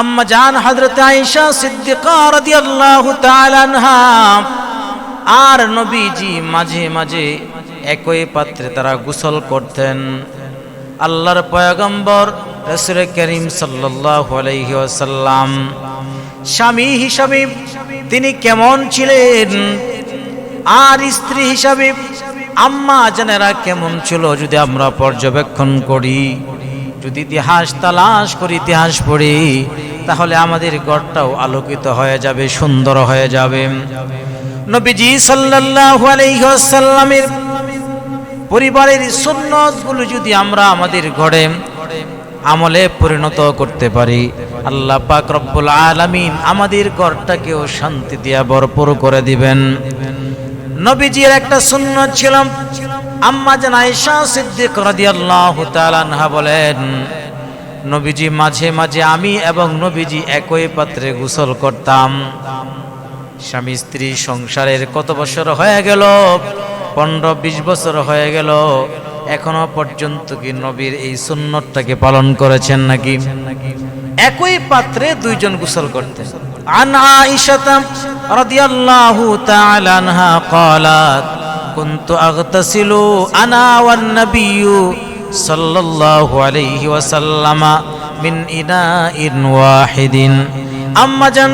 আম্মা জান হযরত আয়েশা সিদ্দিকা রাদিয়াল্লাহু তাআলা আনহা। আর নবীজি মাঝে মাঝে একই পাত্রে তারা গোসল করতেন। আল্লাহর পয়গম্বর রসুল করিম আলাইহি ওয়াসাল্লাম। স্বামী হিসাবে তিনি কেমন ছিলেন? আর স্ত্রী হিসাবে আম্মা জানেরা কেমন ছিল যদি আমরা পর্যবেক্ষণ করি? যদি ইতিহাস তালাশ করি, ইতিহাস পড়ি, তাহলে আমাদের গড়টাও আলোকিত হয়ে যাবে, সুন্দর হয়ে যাবে। নবীজি সাল্লাল্লাহু আলাইহি ওয়াসাল্লামের পরিবারের সুন্নতগুলো যদি আমরা আমাদের ঘরে আমলে পরিণত করতে পারি, আল্লাহ পাক রব্বুল আলামিন আমাদের ঘরটাকেও শান্তি দিয়া ভরপুর করে দিবেন। নবীজির একটা সুন্নত ছিল আম্মা জান আয়েশা সিদ্দিক রাদিয়াল্লাহু তাআলা আনহা বলেন নবীজি মাঝে মাঝে আমি এবং নবীজি একই পাত্রে গোসল করতাম স্বামী স্ত্রী সংসারের কত বছর হয়ে গেল পনেরো বিশ বছর হয়ে গেল এখনো পর্যন্ত কি নবীর এই সুন্নতটাকে পালন করেছেন নাকি একই পাত্রে দুইজন গোসল করতেন عن عائشة رضي الله تعالى عنها قالت কুন্তু আগতাসিলু আনা ওয়ান নাবিয়্যু সাল্লাল্লাহু আলাইহি ওয়াসাল্লামা মিন ইনাইন ওয়াহিদিন আম্মা জান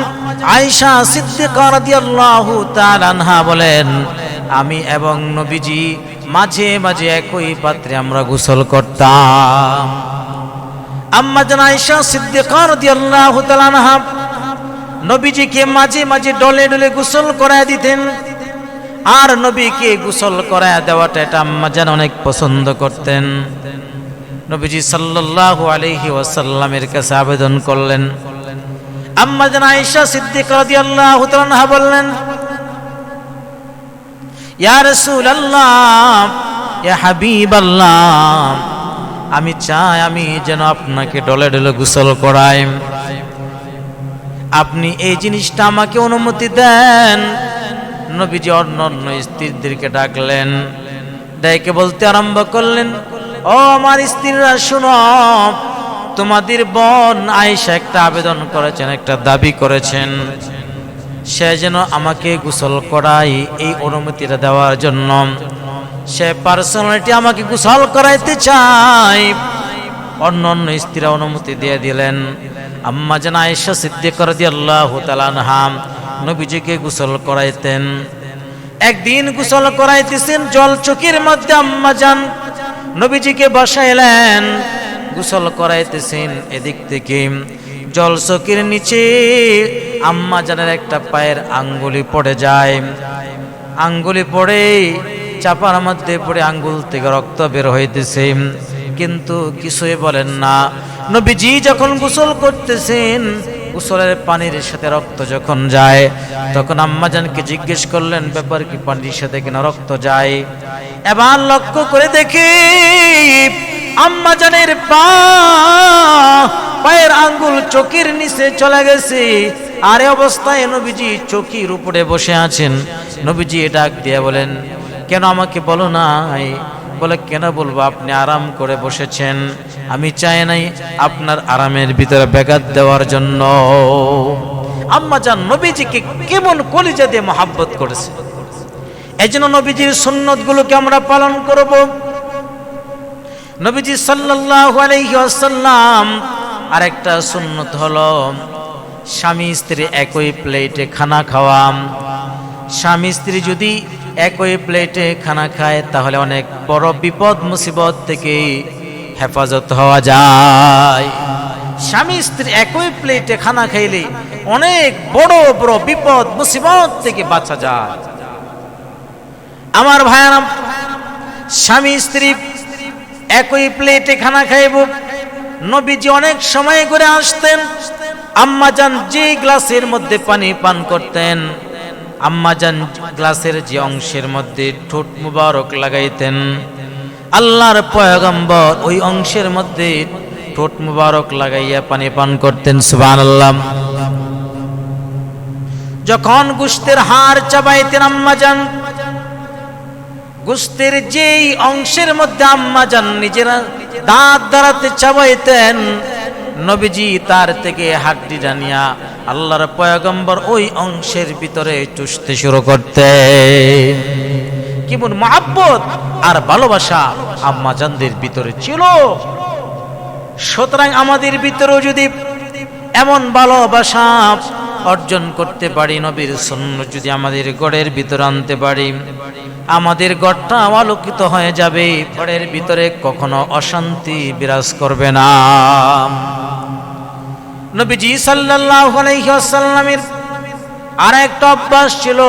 আয়েশা সিদ্দিকা রাদিয়াল্লাহু তাআলা আনহা বলেন, আমি এবং নবীজি মাঝে মাঝে একই পাত্রে আমরা গোসল করতাম। আম্মা জান আয়েশা সিদ্দিকা রাদিয়াল্লাহু তাআলা আনহা নবীজিকে মাঝে মাঝে ডলে ডলে গোসল করায় দিতেন। আর নবীকে গোসল করায় দেওয়াটা এটা আম্মা যেন অনেক পছন্দ করতেন। নবীজি সাল্লাল্লাহু আলাইহি ওয়াসাল্লামের কাছে আবেদন করলেন। আম্মা জান আয়েশা সিদ্দিকা রাদিয়াল্লাহু তাআলা বললেন, ইয়া রাসূলুল্লাহ, ইয়া হাবিবাল্লাহ, আমি চাই আমি যেন আপনাকে ডলে ডলে গোসল করাই। আপনি এই জিনিসটা আমাকে অনুমতি দেন নবীজি অন্য অন্য স্ত্রীদেরকে ডাকলেন ডাইকে বলতে আরম্ভ করলেন, ও আমার স্ত্রীরা, শুনো, তোমাদের বোন আয়েশা একটা আবেদন করেছেন, একটা দাবি করেছেন। সে যেন আমাকে গোসল করাই এই অনুমতিটা দেওয়ার জন্য। সে পার্সোনালিটি আমাকে গোসল করাইতে চায়। অন্য অন্য স্ত্রীরা অনুমতি দিয়ে দিলেন। আম্মা যেন আয়েশা সিদ্দিক রাদিয়াল্লাহু তাআলা আনহা নবীজিকে গোসল করাইতেন। একদিন গোসল করাইতেছেন জল চকির মধ্যে আম্মা যান। নবীজিকে বসাইলেন, গোসল করাইতেছেন এদিক থেকে। জল চকির নিচে আম্মা জানের একটা পায়ের আঙ্গুলি পড়ে যায়। আঙ্গুলি পড়ে, চাপার মধ্যে পড়ে আঙ্গুল থেকে রক্ত বের হইতেছে। কিন্তু কিছুই বলেন না। নবীজি যখন গোসল করতেছেন গোসলের পানির সাথে রক্ত যখন যায়, তখন আম্মাজানকে জিজ্ঞেস করলেন, ব্যাপার কি পানির সাথে কিনা রক্ত যায়? এবার লক্ষ্য করে দেখি আম্মাজানের পা, পায়ের আঙ্গুল চকির নিচে চলে গেছে। আর অবস্থায় নবীজি চকির উপরে বসে আছেন। নবীজি ডাক দিয়ে বলেন, কেন আমাকে বলো নাই? বলে, কেন বলব? আপনি আরাম করে বসেছেন। আমি চাই নাই আপনার আরামের ভিতরে ব্যাঘাত দেওয়ার জন্য। আম্মা যান নবীজিকে কেমন কলিজা দিয়ে মহাব্বত করেছে। এই জন্য নবীজির সুন্নত গুলোকে আমরা পালন করব। নবীজি আলাইহি ওয়াসাল্লাম আরেকটা সুন্নত হলো, স্বামী স্ত্রী একই প্লেটে খানা খাওয়া। স্বামী স্ত্রী যদি একই প্লেটে খানা খায়, তাহলে অনেক বড় বিপদ মুসিবত থেকে হেফাজত হওয়া যায়। স্বামী স্ত্রী একই প্লেটে খানা খাইলে অনেক বড় বড় বিপদ, মুসিবত থেকে বাঁচা যায়। আমার ভাইয়ারাম স্বামী স্ত্রী একই প্লেটে খানা খাইব। নবীজি অনেক সময় করে আসতেন। আম্মাজান যে গ্লাসের মধ্যে পানি পান করতেন আম্মাজান গ্লাসের যে অংশের মধ্যে ঠোঁট মুবারক লাগাইতেন। আল্লাহর পয়গম্বর ওই অংশের মধ্যে ঠোঁট মুবারক লাগাইয়া পানি পান করতেন, সুবহানাল্লাহ। যখন গুস্তের হাড় চাবাইতেন আম্মাজান, গুস্তের যেই অংশের মধ্যে আম্মাজান নিজেরা দাঁত দাঁড়াতে চাবাইতেন, নবীজি তার থেকে হাড্ডি জানিয়া আল্লাহর পয়গম্বর ওই অংশের ভিতরে চুষতে শুরু করতে কেমন মহাব্বত! আর ভালোবাসা আম্মাজানদের ভিতরে ছিল। সুতরাং আমাদের ভিতরেও যদি এমন ভালোবাসা অর্জন করতে পারি, নবীর সন্ন যদি আমাদের গড়ের ভিতরে আনতে পারি, আমাদের গড়টা আলোকিত হয়ে যাবে গড়ের ভিতরে কখনো অশান্তি বিরাজ করবে না। নবীজি সাল্লাল্লাহু আলাইহি ওয়াসাল্লামের আর একটা অভ্যাস ছিল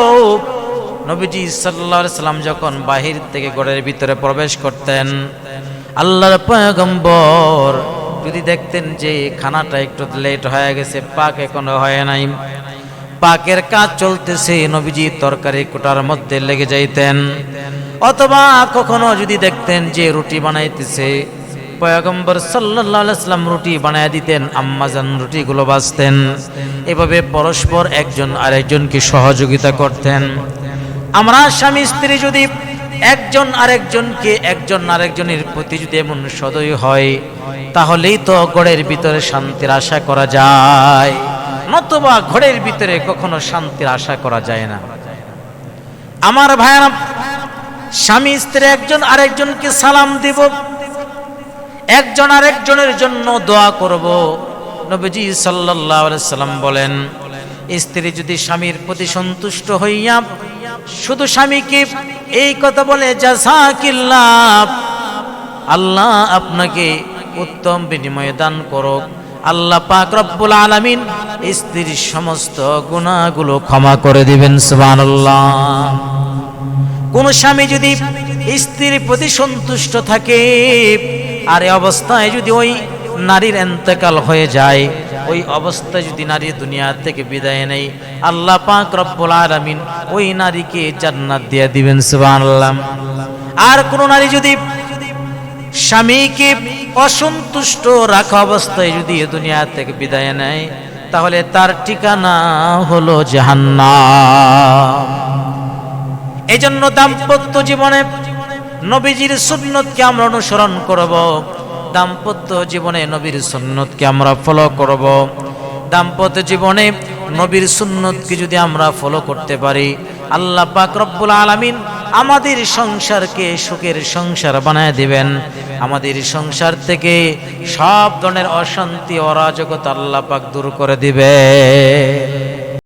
নবীজি আলাইহি সাল্লাম যখন বাহির থেকে গড়ের ভিতরে প্রবেশ করতেন, আল্লাহর পয়গম্বর যদি দেখতেন যে খানাটা একটু লেট হয়ে গেছে, পাক এখনও হয় নাই। পাকের কাজ চলতেছে, নবীজি তরকারি কোটার মধ্যে লেগে যাইতেন। অথবা কখনো যদি দেখতেন যে রুটি বানাইতেছে, পয়গম্বর সাল্লাম রুটি বানায় দিতেন আম্মাজান রুটিগুলো বাজতেন এভাবে পরস্পর একজন আরেকজনকে সহযোগিতা করতেন। আমরা স্বামী স্ত্রী যদি একজন আরেকজনকে একজন আরেকজনের প্রতি যদি এমন সদয় হয়, তাহলেই তো গড়ের ভিতরে শান্তির আশা করা যায়। নতুবা ঘরের ভিতরে কখনো শান্তির আশা করা যায় না। আমার ভাইয়ারা, স্বামী স্ত্রী একজন আরেকজনকে সালাম দিব, একজন আরেকজনের জন্য দোয়া করব। নবীজি আলাইহি সাল্লাম বলেন, স্ত্রী যদি স্বামীর প্রতি সন্তুষ্ট হইয়া শুধু স্বামীকে এই কথা বলে জাযাকিল্লাহ আল্লাহ আপনাকে উত্তম বিনিময় দান করুক। আল্লাহ পাক রব্বুল আলামিন স্ত্রীর সমস্ত গুণাগুলো ক্ষমা করে দিবেন, সুবহানাল্লাহ। কোন স্বামী যদি স্ত্রীর প্রতি সন্তুষ্ট থাকে, আর অবস্থায় যদি ওই নারীর এন্তেকাল হয়ে যায়, ওই অবস্থায় যদি নারী দুনিয়া থেকে বিদায় নেই আল্লাহ পাক রব্বুল আলামিন ওই নারীকে জান্নাত দিয়ে দিবেন, সুবহানাল্লাহ। আর কোন নারী যদি স্বামীকে অসন্তুষ্ট রাখা অবস্থায় যদি দুনিয়া থেকে বিদায় নেয়, তাহলে তার ঠিকানা হলো জাহান্নাম। এজন্য দাম্পত্য জীবনে নবীজির সুন্নতকে আমরা অনুসরণ করব। দাম্পত্য জীবনে নবীর সুন্নতকে আমরা ফলো করব। দাম্পত্য জীবনে নবীর সুন্নতকে যদি আমরা ফলো করতে পারি, আল্লাহ পাক রব্বুল আলামিন আমাদের সংসারকে সুখের সংসার বানায় দিবেন। আমাদের সংসার থেকে সব ধরনের অশান্তি, অরাজকতা আল্লাহ পাক দূর করে দিবে